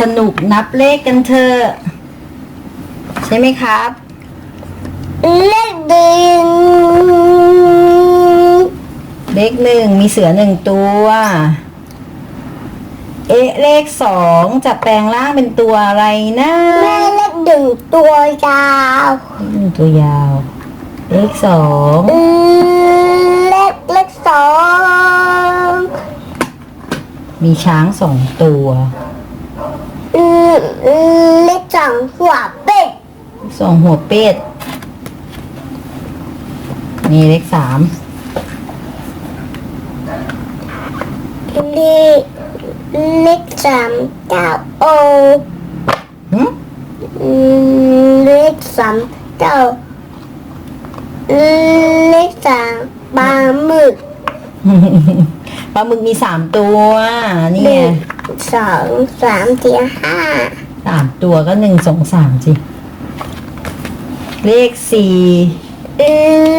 สนุกนับเลขกันเถอะใช่ไหมครับ เลขดึงเลขหนึ่งมีเสือหนึ่งตัว เอ๊ะเลขสองจะแปลงร่างเป็นตัวอะไรนะแม่เลขดึงตัวยาวเลขหนึ่งตัวยาว เลขสองเลขเลขสองมีช้างสองตัว เลขสองหัวเป็ดสองหัวเป็ด นี่เลขสามเลขเลขสามเก้าโอหึอืมเลขสามเก้าเลขสามปลาหมึก ปลาหมึกมีสามตัว นี่หไงนึ่ง สองสามสี่ห้าสามตัวก็หนึ่งสองสามสิเลขสี่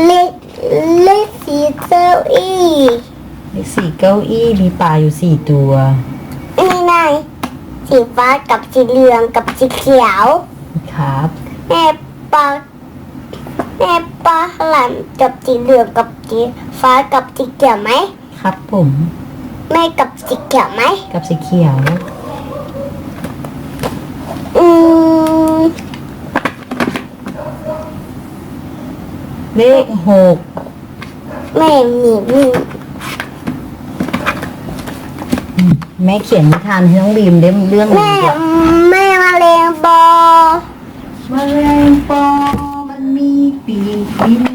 เลขเลขสีเก้าอี้เลขสี่เก้าอี้มีปลาอยู่สี่ตัวนี่ไงสีฟ้ากับสีเหลืองกับสีเขียวครับแม่ปลาแม่ปลาหลันกับสีเหลืองกับสีฟ้ากับสีเขียวไหมครับผม แม่กับสีเขียวไหม กับสีเขียว อืมเลขหกแม่มีมีแม่เขียนนิทานให้น้องบีมเล่มเรื่องแม่นี้ด้วยแม่มาเลงบอ แมลงปอมันมีปีกบิน